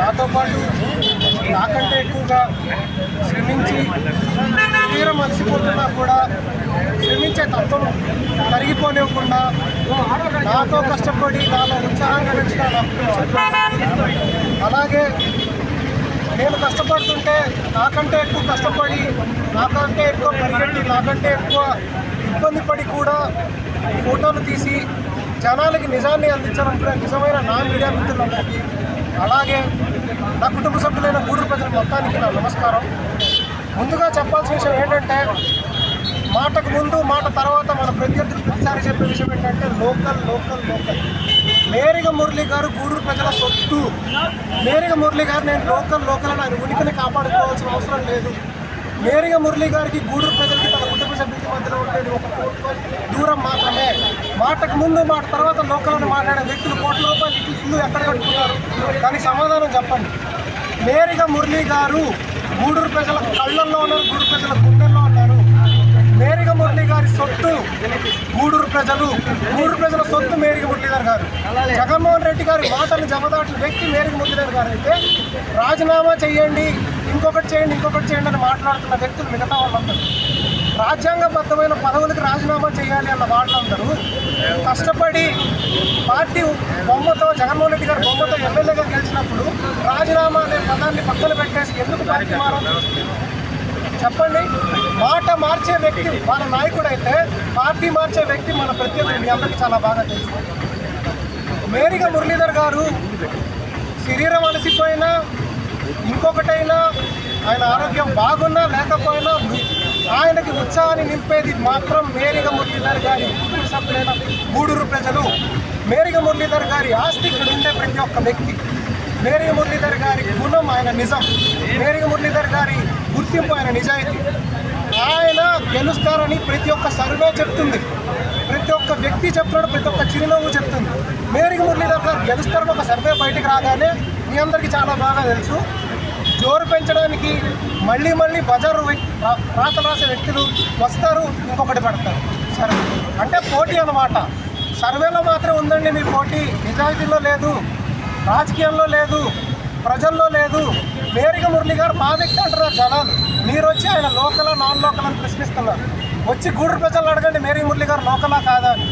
నాతో పాటు నాకంటే ఎక్కువగా శ్రమించి తీరం అలసిపోతున్నా కూడా శ్రమించే తత్వం కరిగిపోనివ్వకుండా నాతో కష్టపడి నాలో ఉత్సాహంగా నడిచిన అలాగే నేను కష్టపడుతుంటే నాకంటే ఎక్కువ కష్టపడి నాకంటే ఎక్కువ పరిగెట్టి నాకంటే ఎక్కువ ఇబ్బంది పడి కూడా ఫోటోలు తీసి జనాలకి నిజాన్ని అందించాలనుకునే నిజమైన నా మీడియా మిత్రులందరికీ అలాగే నా కుటుంబ సభ్యులైన గూడూరు ప్రజల మొత్తానికి నా నమస్కారం. ముందుగా చెప్పాల్సిన విషయం ఏంటంటే మాటకు ముందు మాట తర్వాత మన ప్రత్యర్థులు ప్రతిసారి చెప్పే విషయం ఏంటంటే local local local. Meriga Murali గారు గూడూరు ప్రజల సొత్తు. మేరిగ మురళి గారు నేను లోకల్ లోకల్ అని ఆయన ఉనికిని కాపాడుకోవాల్సిన అవసరం లేదు. మేరిగ మురళి గారికి గూడూరు ప్రజలకి తన కుటుంబ సభ్యులకి మధ్యలో ఉండేది ఒక దూరం మాత్రమే. మాటకు ముందు మాట తర్వాత లోకల్ అని మాట్లాడే వ్యక్తులు కోట్ల రూపాయలు ఇట్లు ఇల్లు ఎక్కడ కట్టుకున్నారు? దానికి సమాధానం చెప్పండి. మేరిగ మురళి గారు గూడూరు ప్రజల కళ్ళల్లో ఉన్నారు గూడూరు ప్రజల గుండెల్లో ఉన్నారు మేరిగ మురళి గారి సొత్తు. గూడూరు ప్రజలు గూడూరు ప్రజల సొత్తు మేరిగ మురళీధర్ గారు. జగన్మోహన్ రెడ్డి గారి మాటలు జమదాటి వ్యక్తి మేరికి మురళీధర్ గారు. అయితే రాజీనామా చేయండి ఇంకొకటి చేయండి ఇంకొకటి చేయండి అని మాట్లాడుతున్న వ్యక్తులు మిగతా వాళ్ళందరూ. రాజ్యాంగబద్ధమైన పదవులకు రాజీనామా చేయాలి అన్న వాళ్ళందరూ కష్టపడి పార్టీ బొమ్మతో జగన్మోహన్ రెడ్డి గారు బొమ్మతో ఎమ్మెల్యేగా గెలిచినప్పుడు రాజీనామా అనే పదాన్ని పక్కన పెట్టేసి ఎందుకు పార్టీ మారాలి? చెప్పండి. మార్చే వ్యక్తి మన నాయకుడు అయితే పార్టీ మార్చే వ్యక్తి మన ప్రత్యేకత మీ అందరికీ చాలా బాగా తెలుసు. మేరిగా మురళీధర్ గారు శరీరం అలసిపోయినా ఇంకొకటైనా ఆయన ఆరోగ్యం బాగున్నా లేకపోయినా ఆయనకి ఉత్సాహాన్ని నింపేది మాత్రం మేరిగ మురళీధర్ గారి కుటుంబ సభ్యులైన గూడూరు ప్రజలు. మేరిగ మురళీధర్ గారి ఆస్తి ఇక్కడ ఉండే ప్రతి ఒక్క వ్యక్తి. మేరిగ మురళీధర్ గారి గుణం ఆయన నిజం. మేరిగ మురళీధర్ గారి గుర్తింపు ఆయన నిజాయితీ. ఆయన గెలుస్తారని ప్రతి ఒక్క సర్వే చెప్తుంది. ప్రతి ఒక్క వ్యక్తి చెప్తున్నాడు ప్రతి ఒక్క చిరునవ్వు చెప్తుంది. మేరిగ మురళీధర్ గారు గెలుస్తారని ఒక సర్వే బయటికి రాగానే మీ అందరికీ చాలా బాగా తెలుసు. జోరు పెంచడానికి మళ్ళీ మళ్ళీ బజారు వ్యక్తి రాతలు రాసే వ్యక్తులు వస్తారు ఇంకొకటి పెడతారు. సరే. అంటే పోటీ అన్నమాట. సర్వేలో మాత్రం ఉందండి మీ పోటీ. నిజాయితీలో లేదు రాజకీయంలో లేదు ప్రజల్లో లేదు. మేరిక మురళి గారు మా వ్యక్తి అంటున్నారు జనాలు. మీరు వచ్చి ఆయన లోకలా నాన్ లోకల్ అని ప్రశ్నిస్తున్నారు. వచ్చి గూడూరు ప్రజలు అడగండి మేరీ మురళి గారు లోకలా కాదా అని.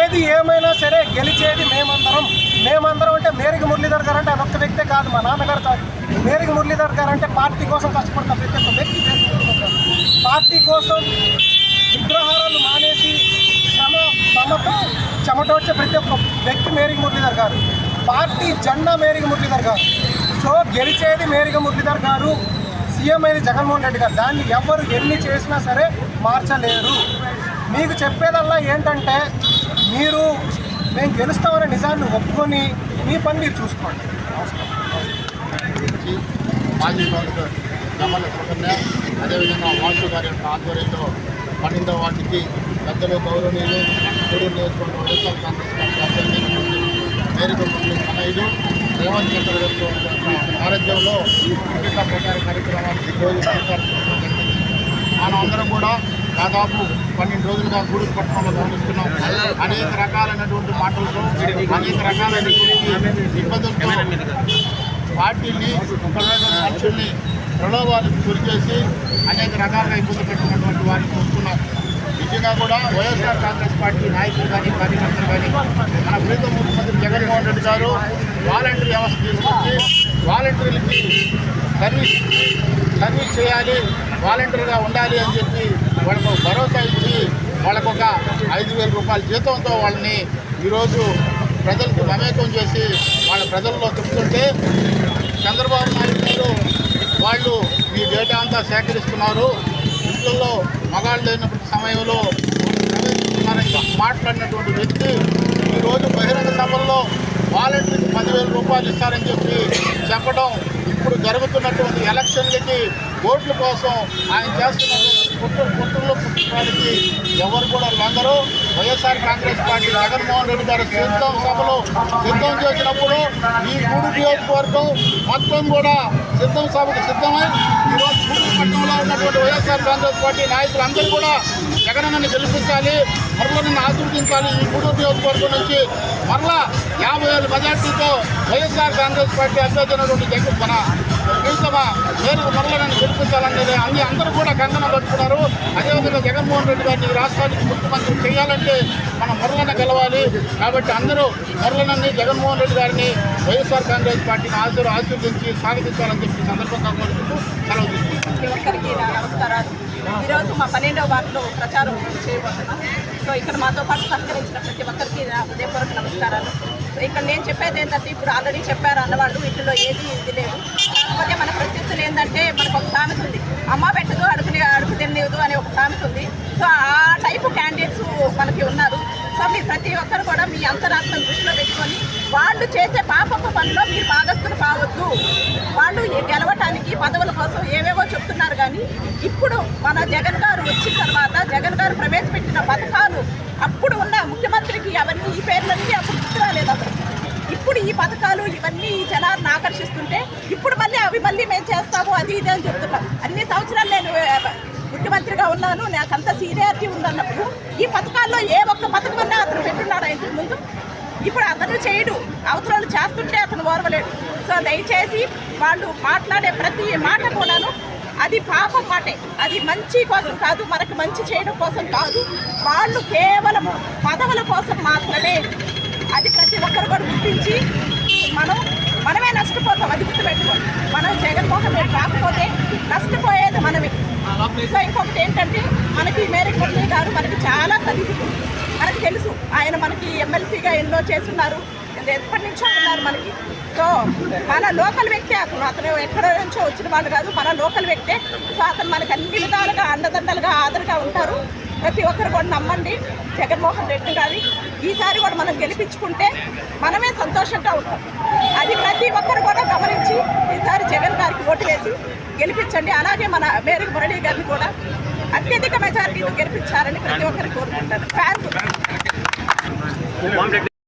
ఏది ఏమైనా సరే గెలిచేది మేమందరం. మేమందరం అంటే మేరికి మురళీధర్ గారు అంటే అదొక్క వ్యక్తే కాదు మా నాన్నగారు కాదు. మేరికి మురళీధర్ గారు అంటే పార్టీ కోసం కష్టపడుతున్న ప్రతి ఒక్క వ్యక్తి పార్టీ కోసం విగ్రహారాలు మానేసి శ్రమ శ్రమతో చెమటోడ్చే ప్రతి ఒక్క వ్యక్తి మేరికి మురళీధర్ గారు. పార్టీ జెండా మేరికి మురళీధర్ గారు. సో గెలిచేది మేరిక మురళీధర్ గారు. సీఎం అయిన జగన్మోహన్ రెడ్డి గారు దాన్ని ఎవరు ఎన్ని చేసినా సరే మార్చలేరు. మీకు చెప్పేదల్లా ఏంటంటే మీరు మేము గెలుస్తామనే నిజాన్ని ఒప్పుకొని మీ పని మీరు చూసుకోండి. మాజీ కౌన్సిలర్ గమల సుకన్య అదేవిధంగా వాసు గారి యొక్క ఆధ్వర్యంలో పన్నెండవ వాటికి పెద్దలు గౌరవనీయులు మూడు నియోజకవర్గ వైఎస్ఆర్ కాంగ్రెస్ పార్టీ అభ్యర్థి మేరకు తనయుడు రేవంత్ రెడ్డి సారథ్యంలో ఎన్నికల ప్రచార కార్యక్రమాలు ఈరోజు మనం అందరం కూడా దాదాపు పన్నెండు రోజులుగా గూడూరు పట్టణంలో గమనిస్తున్నాం. అనేక రకాలైనటువంటి మాటలతో అనేక రకాలైనటువంటి ఇబ్బందులతో పార్టీని మనుషుల్ని ప్రలోభాలకు గురి చేసి అనేక రకాలుగా ఇబ్బంది పెట్టినటువంటి వారిని చూస్తున్నాం. నిజంగా కూడా వైఎస్ఆర్ కాంగ్రెస్ పార్టీ నాయకులు కానీ కార్యకర్తలు కానీ మన ప్రీతం ముఖ్యమంత్రి జగన్మోహన్ రెడ్డి గారు వాలంటీర్ వ్యవస్థ తీసుకొచ్చి వాలంటీర్లకి సర్వీస్ సర్వీస్ చేయాలి వాలంటీర్గా ఉండాలి అని చెప్పి వాళ్ళకు భరోసా ఇచ్చి వాళ్ళకు ఒక ఐదు వేల రూపాయల జీతంతో వాళ్ళని ఈరోజు ప్రజలకు మమేకం చేసి వాళ్ళ ప్రజల్లో చెప్తుంటే చంద్రబాబు నాయుడు గారు వాళ్ళు మీ డేటా అంతా సేకరిస్తున్నారు. ఇంట్లో మగాళ్ళు లేనప్పుడు సమయంలో మాట్లాడినటువంటి వ్యక్తి ఈరోజు బహిరంగ సభల్లో వాలంటీర్కి పదివేల రూపాయలు ఇస్తారని చెప్పి చెప్పడం ఇప్పుడు జరుగుతున్నటువంటి ఎలక్షన్లకి ఓట్ల కోసం ఆయన చేస్తున్నటువంటి పుత్తూరు పుత్తూరులో పుట్టడానికి ఎవరు కూడా లొంగరు వైఎస్ఆర్ కాంగ్రెస్ పార్టీ జగన్మోహన్ రెడ్డి గారు సిద్ధం సభలో సిద్ధం చేసినప్పుడు ఈ గుడి నియోజకవర్గం మొత్తం కూడా సిద్ధం సభకు సిద్ధమై ఈరోజు పట్టణంలో ఉన్నటువంటి వైఎస్ఆర్ కాంగ్రెస్ పార్టీ నాయకులందరూ కూడా జగనన్నని గెలిపించాలి నన్ను ఆశీర్వదించాలి ఈ గుడి నియోజకవర్గం నుంచి. మరలా యాభై వేల మెజార్టీతో వైఎస్ఆర్ కాంగ్రెస్ పార్టీ అభ్యర్థి అయినటువంటి జగన్ మన ప్రీతమ పేరు మరలను గెలిపించాలనేది అన్ని అందరూ కూడా గంగన పట్టుకున్నారు. అదేవిధంగా జగన్మోహన్ రెడ్డి గారిని రాష్ట్రానికి ముఖ్యమంత్రి చేయాలంటే మనం మరలన గెలవాలి. కాబట్టి అందరూ మరలనని జగన్మోహన్ రెడ్డి గారిని వైఎస్ఆర్ కాంగ్రెస్ పార్టీని ఆశలు ఆశీర్వదించి స్వాగతించాలని చెప్పి సందర్భంగా కోరుకుంటూ సెలవు తీసుకుంటాం ప్రతి ఒక్కరికి నమస్కారాలు. ఈరోజు మా పన్నెండవ వార్డులో ప్రచారం చేయబోతున్నాం. సో ఇక్కడ మాతో పాటు సహకరించిన ప్రతి ఒక్కరికి హృదయపూర్వక నమస్కారాలు. సో ఇక్కడ నేను చెప్పేది ఏంటంటే ఇప్పుడు ఆల్రెడీ చెప్పారు అన్నవాళ్ళు వీటిలో ఏది ఇది లేదు. కాకపోతే మన ప్రత్యర్థులు ఏంటంటే మనకు ఒక సామెత ఉంది. అమ్మ పెట్టదు అడుగుని అడుగు తినలేదు అనే ఒక సామెత ఉంది. సో ఆ టైపు క్యాండిడేట్స్ మనకి ఉన్నారు. సో మీరు ప్రతి ఒక్కరు కూడా మీ అంతరాత్మ దృష్టిలో పెట్టుకొని వాళ్ళు చేసే పాపపు పనిలో మీరు బాధస్తులు కావద్దు. వాళ్ళు గెలవటానికి పదవుల కోసం ఏవేవో చెప్తున్నారు కానీ ఇప్పుడు మన జగన్ గారు వచ్చిన తర్వాత జగన్ గారు ప్రవేశపెట్టిన పథకాలు అప్పుడు ఉన్న ముఖ్యమంత్రికి అవన్నీ ఈ పేర్లన్నీ ఇప్పుడు ఈ పథకాలు ఇవన్నీ ఈ జనాలను ఆకర్షిస్తుంటే ఇప్పుడు మళ్ళీ అవి మళ్ళీ మేము చేస్తాము అది ఇది అని చెప్తున్నాం అన్ని సంవత్సరాలు నేను ముఖ్యమంత్రిగా ఉన్నాను నాకు అంత సీనియారిటీ ఉందన్నప్పుడు ఈ పథకాల్లో ఏ ఒక్క పథకమన్నా అతను పెట్టున్నాడు ఇంతకు ముందు? ఇప్పుడు అతను చేయడు. అవసరాలు చేస్తుంటే అతను ఓర్వలేడు. సో దయచేసి వాళ్ళు మాట్లాడే ప్రతి మాట కూడాను అది పాప మాటే. అది మంచి కోసం కాదు మనకు మంచి చేయడం కోసం కాదు. వాళ్ళు కేవలం పదవుల కోసం మాత్రమే అది గుర్తించి మనం మనమే నష్టపోతాం అది గుర్తుపెట్టుకోండి మనం జగన్మోహన్ రెడ్డి రాకపోతే నష్టపోయేది మనమే. సో ఇంకొకటి ఏంటంటే మనకి మేరీ మురళి గారు మనకి చాలా సన్నిహితులు. మనకు తెలుసు ఆయన మనకి ఎమ్మెల్సీగా ఎన్నో చేస్తున్నారు. ఎప్పటి నుంచో ఉన్నారు మనకి. సో మన లోకల్ వ్యక్తే అతను. అతను ఎక్కడ నుంచో వచ్చిన వాళ్ళు కాదు. మన లోకల్ వ్యక్తే. సో అతను మనకి అన్ని విధాలుగా అండదండలుగా ఆదరగా ఉంటారు. ప్రతి ఒక్కరు కూడా నమ్మండి. జగన్మోహన్ రెడ్డి గారి. ఈసారి కూడా మనం గెలిపించుకుంటే మనమే సంతోషంగా ఉంటాం. అది ప్రతి ఒక్కరు కూడా గమనించి ఈసారి జగన్ గారికి ఓటు వేసి గెలిపించండి. అలాగే మన మేరకు మురళీ గారిని కూడా అత్యధిక మెజారిటీతో గెలిపించాలని ప్రతి ఒక్కరు కోరుకుంటారు ఫ్యాన్స్